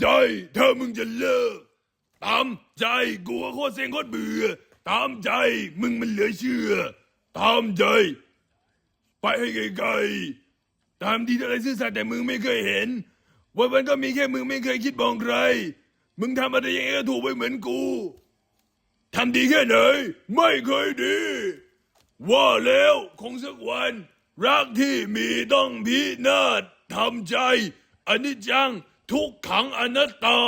ใจถ้ามึงจะเลิก ตามใจกูว่าโคตรเซ็งโคตรเบื่อ ตามใจมึงมันเหลือเชื่อ ตามใจ ไปให้ไกลๆตามที่อะไรซื่อสัตย์แต่มึงไม่เคยเห็นวันวันก็มีแค่มึงไม่เคยคิดมองใคร มึงทำอะไรยังไงก็ถูกไปเหมือนกูทำดีแค่ไหน ไม่เคยดี ว่าแล้วคงสักวัน รักที่มีต้องพินาศทำใจอันิจจัง ทุกขังอนัตตา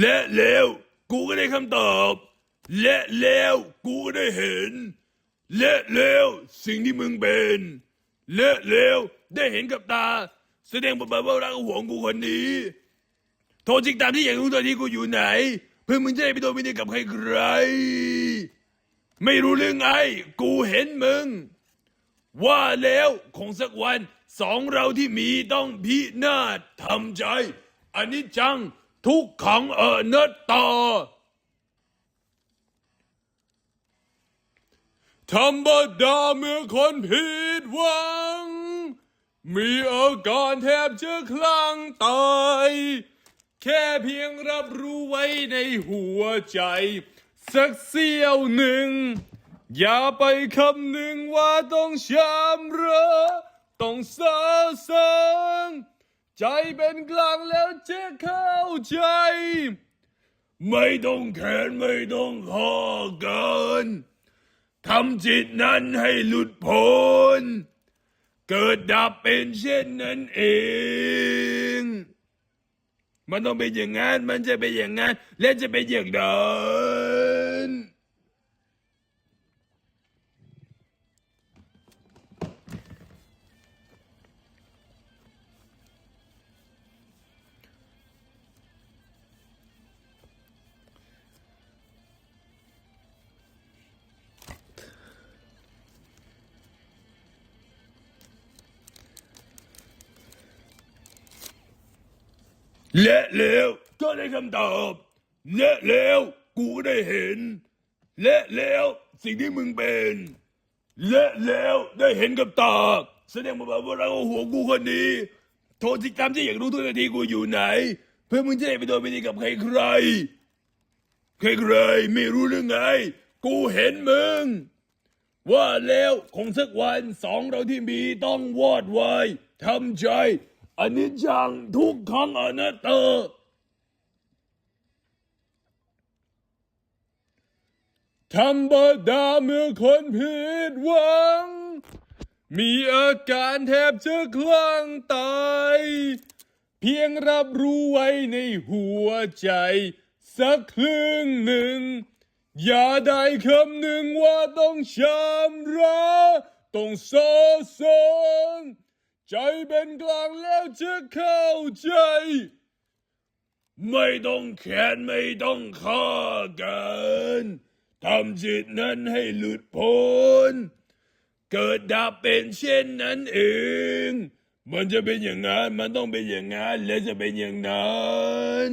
และแล้วกูก็ได้คำตอบ และแล้วกูก็ได้เห็น และแล้วสิ่งที่มึงเป็น และแล้วได้เห็นกับตา แสดงบทบาทว่ารักห่วงกูคนนี้ โทรจริงตามที่อยากรู้ตอนนี้กูอยู่ไหน พื่อมึงจะได้ไปโดนไม่ได้กับใครใคร ไม่รู้เรื่องไงกูเห็นมึง ว่าแล้วคงสักวันสองเราที่มีต้องพินาศทำใจอันนี้จังทุกขังอนัตตาธรรมดาเมื่อคนผิดหวัง มีอาการแทบจะคลั่งตาย แค่เพียงรับรู้ไว้ในหัวใจ สักเสี้ยวหนึ่ง อย่าไปคำหนึ่งว่าต้องช้ำระต้องเศร้าเสิงใจเป็นกลางแล้วจะเข้าใจ ไม่ต้องแค้นไม่ต้องขอเกินทำจิตนั้นให้หลุดพ้น เกิดดับเป็นเช่นนั้นเอง มันต้องเป็นอย่างนั้น มันจะเป็นอย่างนั้น และจะเป็นอย่างนั้น และแล้วก็ได้คำตอบและแล้วกูก็ได้เห็นและแล้วสิ่งที่มึงเป็นและแล้วได้เห็นกับตาแสดงมาว่าเราหัวกูคนนี้ โทษที่ตามที่อยากรู้ทุกนาทีกูอยู่ไหน เพื่อมึงจะได้ไปโดนไปดีกับใครใครใครใครไม่รู้เรื่องไง กูเห็นมึง ว่าแล้วคงสักวันสองเราที่มีต้องวอดวายทำใจ อันนี้จังทุกขังอนัตตาธรรมดาเมื่อคนผิดหวัง มีอาการแทบจะคลั่งตาย เพียงรับรู้ไว้ในหัวใจ สักครึ่งหนึ่ง อย่าได้คำหนึ่งว่าต้องช้ำระต้องโศโศง ใจเป็นกลางแล้วจะเข้าใจ ไม่ต้องแค้นไม่ต้องฆ่ากันทำจิตนั้นให้หลุดพ้น เกิดดับเป็นเช่นนั้นเอง มันจะเป็นอย่างนั้น มันต้องเป็นอย่างนั้น และจะเป็นอย่างนั้น